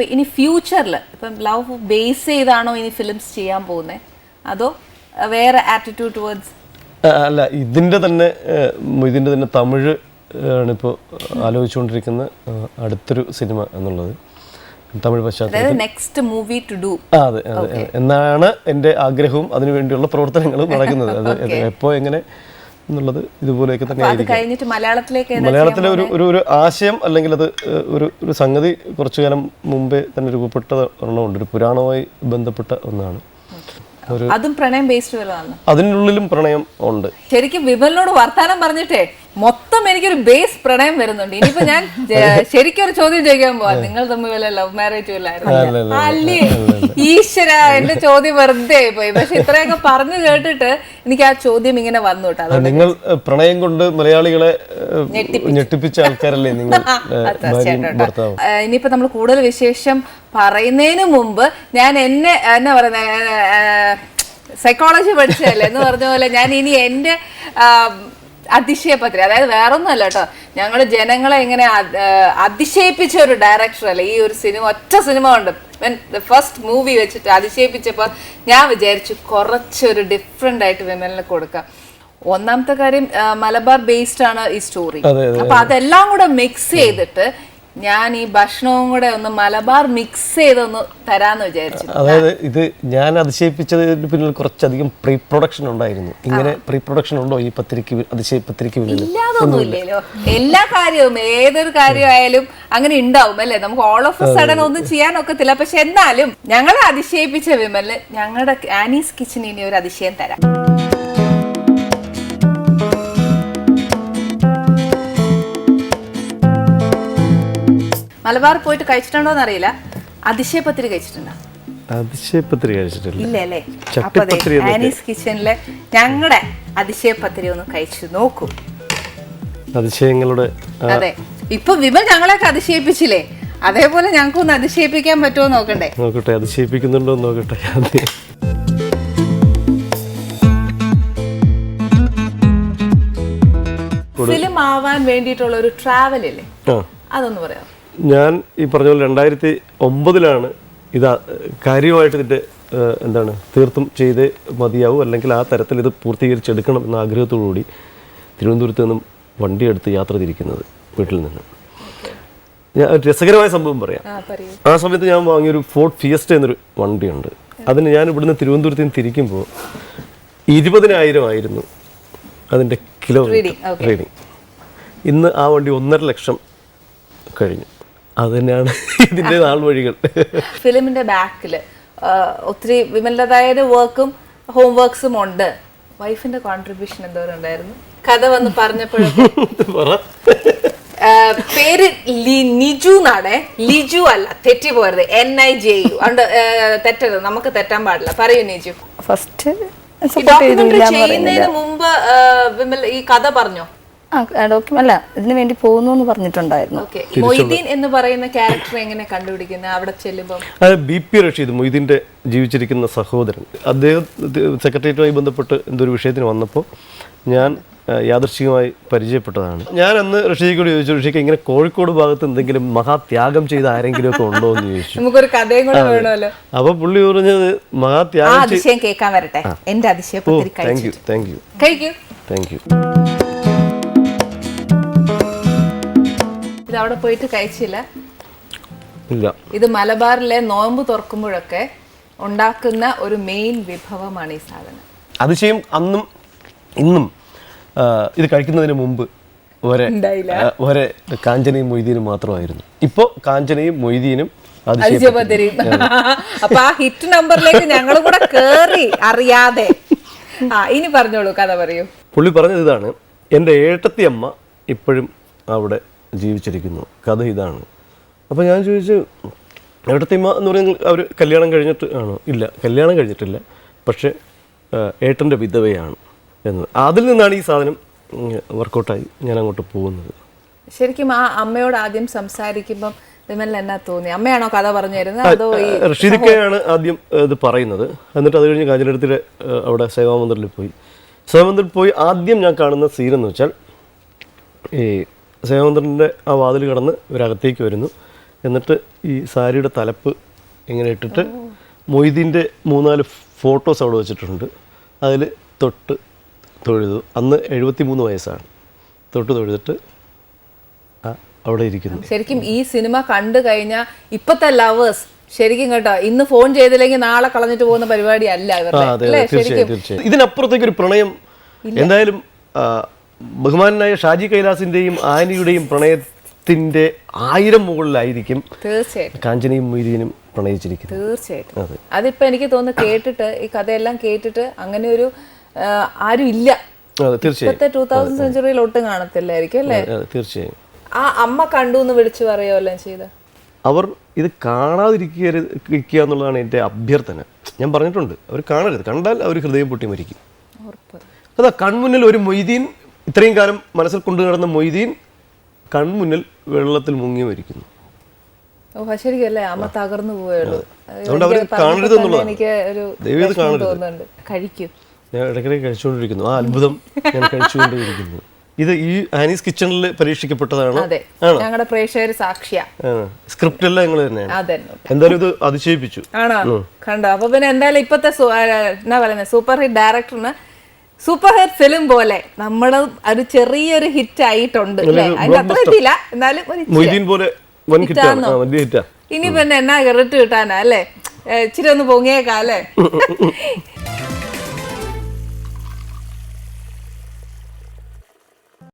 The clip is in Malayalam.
അപ്പൊ ഇനി ഫ്യൂച്ചറിൽ ഇപ്പം ലവ് ബേസ് ചെയ്താണോ ഇനി ഫിലിംസ് ചെയ്യാൻ പോകുന്നത് അതോ വേറെ ആറ്റിറ്റ്യൂഡ് ടുവേർഡ്സ് അല്ല ഇതിന്റെ തന്നെ ഇതിന്റെ തന്നെ തമിഴ് ആണിപ്പോൾ ആലോചിച്ചുകൊണ്ടിരിക്കുന്ന അടുത്തൊരു സിനിമ എന്നുള്ളത്. തമിഴ് പശ്ചാത്തലം അതായത് നെക്സ്റ്റ് മൂവി ടു ഡു അതെ അതെ. എന്നാണ് എന്റെ ആഗ്രഹവും അതിനുവേണ്ടിയുള്ള പ്രവർത്തനങ്ങളും നടക്കുന്നത്. അത് എപ്പോൾ എങ്ങനെ എന്നുള്ളത് ഇതുപോലെയൊക്കെ തന്നെ മലയാളത്തിലെ ഒരു ഒരു ഒരു ആശയം അല്ലെങ്കിൽ അത് ഒരു ഒരു സംഗതി കുറച്ചു കാലം മുമ്പേ തന്നെ രൂപപ്പെട്ട ഒരെണ്ണമുണ്ട് ഒരു പുരാണവുമായി ബന്ധപ്പെട്ട ഒന്നാണ്. അതും പ്രണയം ബേസ്ഡ് അതിനുള്ളിലും പ്രണയം ഉണ്ട്. ശരിക്കും വിമലിനോട് വർത്താനം പറഞ്ഞിട്ടേ മൊത്തം എനിക്കൊരു ബേസ് പ്രണയം വരുന്നുണ്ട്. ഇനിയിപ്പോ ഞാൻ ശരിക്കും ഒരു ചോദ്യം ചോദിക്കാൻ പോവാ. നിങ്ങൾ തമ്മിൽ വല്ല ലവ് മാരേജ് അല്ലേ? ഈശ്വര എന്റെ ചോദ്യം വെറുതെ പോയി പക്ഷെ ഇത്രയൊക്കെ പറഞ്ഞു കേട്ടിട്ട് എനിക്ക് ആ ചോദ്യം ഇങ്ങനെ വന്നു കേട്ടോ. നിങ്ങൾ പ്രണയം കൊണ്ട് മലയാളികളെ ഞെട്ടിപ്പിച്ച. ആൾക്കാരല്ലേ നിങ്ങൾ? ഇനിയിപ്പോ നമ്മൾ കൂടുതൽ വിശേഷം പറയുന്നതിന് മുമ്പ് ഞാൻ എന്നെ എന്നാ പറയുന്നത് സൈക്കോളജി പഠിച്ചതല്ലേ എന്ന് പറഞ്ഞ പോലെ ഞാൻ ഇനി എന്റെ അതിശയപത്രി. അതായത് വേറൊന്നുമല്ല കേട്ടോ. ഞങ്ങൾ ജനങ്ങളെ എങ്ങനെ അത്- അതിശയിപ്പിച്ച ഒരു ഡയറക്ടർ അല്ലേ? ഈ ഒരു സിനിമ ഒറ്റ സിനിമ ഉണ്ട് ഫസ്റ്റ് മൂവി വെച്ചിട്ട് അതിശയിപ്പിച്ചപ്പോൾ ഞാൻ വിചാരിച്ചു കുറച്ചൊരു ഡിഫറെന്റ് ആയിട്ട് വിമലിന് കൊടുക്കാം. ഒന്നാമത്തെ കാര്യം മലബാർ ബേസ്ഡ് ആണ് ഈ സ്റ്റോറി അപ്പൊ അതെല്ലാം കൂടെ മിക്സ് ചെയ്തിട്ട് ഞാൻ ഈ ഭക്ഷണവും കൂടെ ഒന്ന് മലബാർ മിക്സ് ചെയ്തൊന്ന് തരാന്ന് വിചാരിച്ചു. അതായത് ഇത് ഞാൻ അതിശയിപ്പിച്ചതിന് പിന്നിൽ കുറച്ചധികം പ്രീ പ്രൊഡക്ഷൻ ഉണ്ടായിരുന്നു. ഇങ്ങനെ പ്രീ പ്രൊഡക്ഷൻ ഉണ്ടോ ഈ പത്തിരിക്ക് വി- അതിശയ പിന്നിൽ എല്ലാ കാര്യവും ഏതൊരു കാര്യമായാലും അങ്ങനെ ഉണ്ടാവും അല്ലേ? നമുക്ക് ഓൾ ഓഫ് സഡൻ ഒന്നും ചെയ്യാൻ ഒക്കത്തില്ല. പക്ഷെ എന്നാലും ഞങ്ങളെ അതിശയിപ്പിച്ച വിമൽ ഞങ്ങളുടെ ആനീസ് കിച്ചൺ ഇനി ഒരു അതിശയം തരാം. മലബാർ പോയിട്ട് കഴിച്ചിട്ടുണ്ടോ അറിയില്ല അതിശയപത്രി കഴിച്ചിട്ടുണ്ടോ? അതിശയപത്രി കഴിച്ചിട്ടില്ല. ഇല്ല അല്ലേ? ചട്ടിപ്പത്തിരി അപ്പൊ ദേ ആനീസ് കിച്ചണിലെ ഞങ്ങളുടെ അതിശയപത്രി ഒന്ന് കഴിച്ചു നോക്കൂ. അതിശയങ്ങളുടെ അതെ. ഇപ്പൊ വിമൽ ഞങ്ങളെയൊക്കെ അതിശയിപ്പിച്ചില്ലേ? അതേപോലെ ഞങ്ങൾക്ക് ഒന്ന് അതിശയിപ്പിക്കാൻ പറ്റുമോ നോക്കണ്ടേ? നോക്കട്ടെ അതിശയിപ്പിക്കുന്നുണ്ടോ നോക്കട്ടെ. ഫിലിം ആവാൻ വേണ്ടിയിട്ടുള്ള ഒരു ട്രാവൽ അല്ലേ അതൊന്ന് പറയാം ഞാൻ ഈ പറഞ്ഞ പോലെ രണ്ടായിരത്തി ഒമ്പതിലാണ് ഇത് കാര്യമായിട്ട് ഇതിന്റെ എന്താണ് തീർത്തും ചെയ്തേ മതിയാവും അല്ലെങ്കിൽ ആ തരത്തിൽ ഇത് പൂർത്തീകരിച്ചെടുക്കണം എന്ന ആഗ്രഹത്തോടുകൂടി തിരുവനന്തപുരത്ത് നിന്നും വണ്ടിയെടുത്ത് യാത്ര തിരിക്കുന്നത് വീട്ടിൽ നിന്ന്. ഞാൻ ഒരു രസകരമായ സംഭവം പറയാം. ആ സമയത്ത് ഞാൻ വാങ്ങിയൊരു ഫോർട്ട് ഫിയസ്റ്റ എന്നൊരു വണ്ടിയുണ്ട്. അതിന് ഞാൻ ഇവിടുന്ന് തിരുവനന്തപുരത്ത് നിന്ന് തിരിക്കുമ്പോൾ ഇരുപതിനായിരം ആയിരുന്നു അതിന്റെ കിലോ. റീഡിങ് ഇന്ന് ആ വണ്ടി ഒന്നര ലക്ഷം കഴിഞ്ഞു. അത് തന്നെയാണ് ഇതിന്റെ നാൾ വഴികൾ ഫിലിമിന്റെ ബാക്കിൽ ഒത്തിരി വിമലതായുടെ വർക്കും ഹോം വർക്ക്സും ഉണ്ട്. വൈഫിന്റെ കോൺട്രിബ്യൂഷൻ എന്തോരം ഉണ്ടായിരുന്നു കഥ വന്ന് പറഞ്ഞപ്പോഴും പേര് ലി- നിജു എന്നാണേ. ലിജു അല്ല തെറ്റി പോരുത്. എൻ ഐ ജെ യു അതുകൊണ്ട് തെറ്റത് തെറ്റരുത്. നമുക്ക് തെറ്റാൻ പാടില്ല. പറയൂ നിജു. ഫസ്റ്റ് ചെയ്യുന്നതിന് മുമ്പ് വിമൽ ഈ കഥ പറഞ്ഞോ? ഡോക്യുമെന്റ് അല്ല ഇതിനു വേണ്ടി പോകുന്നു എന്ന് പറഞ്ഞിട്ടുണ്ടായിരുന്നു മൊയ്തീൻ എന്ന് പറയുന്ന ക്യാരക്ടർ എങ്ങനെ കണ്ടുപിടിക്കുന്നത് അവിടെ ചെല്ലുമ്പോൾ ബി പി റഷീദ് മൊയ്തീന്റെ ജീവിച്ചിരിക്കുന്ന സഹോദരൻ. അദ്ദേഹം സെക്രട്ടേറിയറ്റുമായി ബന്ധപ്പെട്ട് എന്തൊരു വിഷയത്തിന് വന്നപ്പോൾ ഞാൻ യാദർശികമായി യാദൃശ്ചികമായി പരിചയപ്പെട്ടതാണ്. ഞാൻ അന്ന് റഷീദിനോട് ചോദിച്ചു ഋഷിക്ക് ഇങ്ങനെ കോഴിക്കോട് ഭാഗത്ത് എന്തെങ്കിലും മഹാത്യാഗം ചെയ്ത ആരെങ്കിലും ഒക്കെ ഉണ്ടോ എന്ന് ചോദിച്ചു. നമുക്കൊരു കഥയും കൂടെ വേണമല്ലോ. അപ്പൊ പുള്ളി പറഞ്ഞത് ആ മഹാത്യാഗം കേൾക്കാൻ വരട്ടെ. എന്റെ അതിശയം thank you thank you thank you ഇത് അവിടെ പോയിട്ട് കഴിച്ചില്ല. ഇല്ല. ഇത് മലബാറിലെ നോമ്പ് തുറക്കുമ്പോഴൊക്കെ ഉണ്ടാക്കുന്ന ഒരു മെയിൻ വിഭവമാണ് ഈ സാധനം. അതിശയം അന്നും ഇന്നും ഇത് കഴിക്കുന്നതിന് മുമ്പ് ഒരേ ഒരേ കാഞ്ചനയും മൊയ്തീനും മാത്രമായിരുന്നു. ഇപ്പോൾ കാഞ്ചനയും മൊയ്തീനും അപ്പൊ ആ ഹിറ്റ് നമ്പറിലേക്ക് ഞങ്ങൾ കൂടെ കേറി അറിയാതെ. ആ ഇനി പറഞ്ഞോളൂ കഥ പറയൂ. പുള്ളി പറഞ്ഞത് ഇതാണ്. എന്റെ ഏട്ടത്തിയമ്മ ഇപ്പോഴും അവിടെ ജീവിച്ചിരിക്കുന്നു. കഥ ഇതാണ്. അപ്പോൾ ഞാൻ ചോദിച്ചു ഇമ്മ എന്ന് പറയുന്നത് അവർ കല്യാണം കഴിഞ്ഞിട്ട് ആണോ? ഇല്ല കല്യാണം കഴിഞ്ഞിട്ടില്ല. പക്ഷേ ഏട്ടന്റെ വിധവയാണ് എന്ന് അതിൽ നിന്നാണ് ഈ സാധനം വർക്കൗട്ടായി ഞാൻ അങ്ങോട്ട് പോകുന്നത്. ശരിക്കും ആ അമ്മയോട് ആദ്യം സംസാരിക്കുമ്പം വിമലിന് എന്നാ തോന്നി? അമ്മയാണോ കഥ പറഞ്ഞു തരുന്നത് അതോ ഈ ആദ്യം ഇത് പറയുന്നത്. എന്നിട്ട് അത് കഴിഞ്ഞ് കാഞ്ഞിരത്തിലെ അവിടെ സേവാമന്ദിറിൽ പോയി. സേവാമന്ദിറിൽ പോയി ആദ്യം ഞാൻ കാണുന്ന സീൻ എന്ന് വെച്ചാൽ ഈ സേവാമന്ദിറിന്റെ ആ വാതിൽ കടന്ന് ഇവരകത്തേക്ക് വരുന്നു. എന്നിട്ട് ഈ സാരിയുടെ തലപ്പ് ഇങ്ങനെ ഇട്ടിട്ട് മൊയ്തീന്റെ മൂന്നാൽ ഫോട്ടോസ് അവിടെ വെച്ചിട്ടുണ്ട്. അതിൽ തൊട്ട് തൊഴുതു. അന്ന് എഴുപത്തി മൂന്ന് വയസ്സാണ്. തൊട്ട് തൊഴുതിട്ട് ആ അവിടെ ഇരിക്കുന്നു. ശരിക്കും ഈ സിനിമ കണ്ടു കഴിഞ്ഞാൽ ഇപ്പത്തെ ലവേഴ്സ് ശരിക്കും കേട്ടോ ഇന്ന് ഫോൺ ചെയ്തില്ലെങ്കിൽ നാളെ കളഞ്ഞിട്ട് പോകുന്ന പരിപാടി അല്ല ഇതിനപ്പുറത്തേക്ക് ഒരു പ്രണയം എന്തായാലും ബഹുമാനായ ഷാജി കൈലാസിന്റെയും ആനിയുടെയും പ്രണയത്തിന്റെ ആയിരം മുകളിലായിരിക്കും തീർച്ചയായിട്ടും. കാഞ്ചനയും മൊയ്തീനും പ്രണയിച്ചിരിക്കുന്നത്. തീർച്ചയായിട്ടും. അതെ. അതിപ്പോ എനിക്ക് തോന്നുന്നു കേട്ടിട്ട് ഈ കഥയെല്ലാം കേട്ടിട്ട് അങ്ങനെ ഒരു ആരും ഇല്ല. ടൂ തൗസൻഡ് സെഞ്ചുറിയിൽ ഒട്ടും കാണത്തില്ലായിരിക്കും അല്ലേ? തീർച്ചയായും. ആ അമ്മ കണ്ടു എന്ന് വിളിച്ചു പറയുമല്ലോ ചെയ്ത്? അവർ ഇത് കാണാതിരിക്കുക എന്നുള്ളതാണ് എന്റെ അഭ്യർത്ഥന. ഞാൻ പറഞ്ഞിട്ടുണ്ട് അവർ കാണരുത്. കണ്ടാൽ അവർ ഹൃദയം പൊട്ടി മരിക്കും. അതാ കൺമുന്നിൽ ഒരു മൊയ്തീൻ ഇത്രയും കാലം മനസ്സിൽ കൊണ്ടു നടന്ന മൊയ്തീൻ കൺമുന്നിൽ വെള്ളത്തിൽ മുങ്ങി മരിക്കുന്നു. ഓ ശരിക്കും അമ്മ തകർന്നു പോയുള്ളൂ എനിക്ക് ഒരു തോന്നുന്നുണ്ട്. കഴിക്കും. ഞാൻ ഇടയ്ക്കിടയ്ക്ക് കഴിച്ചുകൊണ്ടിരിക്കുന്നു. ആ അത്ഭുതം ഞാൻ കഴിച്ചുകൊണ്ടിരിക്കുന്നു. ഇത് ഈ ആനീസ് കിച്ചണിൽ പരീക്ഷിക്കപ്പെട്ടതാണ്. ഞങ്ങളുടെ പ്രേക്ഷകർ സാക്ഷിയ. സ്ക്രിപ്റ്റ് എല്ലാം ഞങ്ങൾ തന്നെയാണ്. എന്തായാലും ഇത് അതിശയിപ്പിച്ചു. ആണോ? കണ്ടോ? അപ്പൊ പിന്നെ എന്തായാലും ഇപ്പത്തെ എന്നാ പറയുന്നത് സൂപ്പർ ഹിറ്റ് ഡയറക്ടറിന് സൂപ്പർ ഹിറ്റ് ഫിലിം പോലെ നമ്മൾ ഒരു ചെറിയൊരു ഹിറ്റ് ആയിട്ടുണ്ട് അതിന്റെ അത്ര എത്തിയില്ല എന്നാലും ഇനി പിന്നെ എന്നാ ഇരട്ട് കിട്ടാനാ അല്ലേ? ഇച്ചിരി ഒന്ന് പൊങ്ങിയേക്കാം അല്ലേ?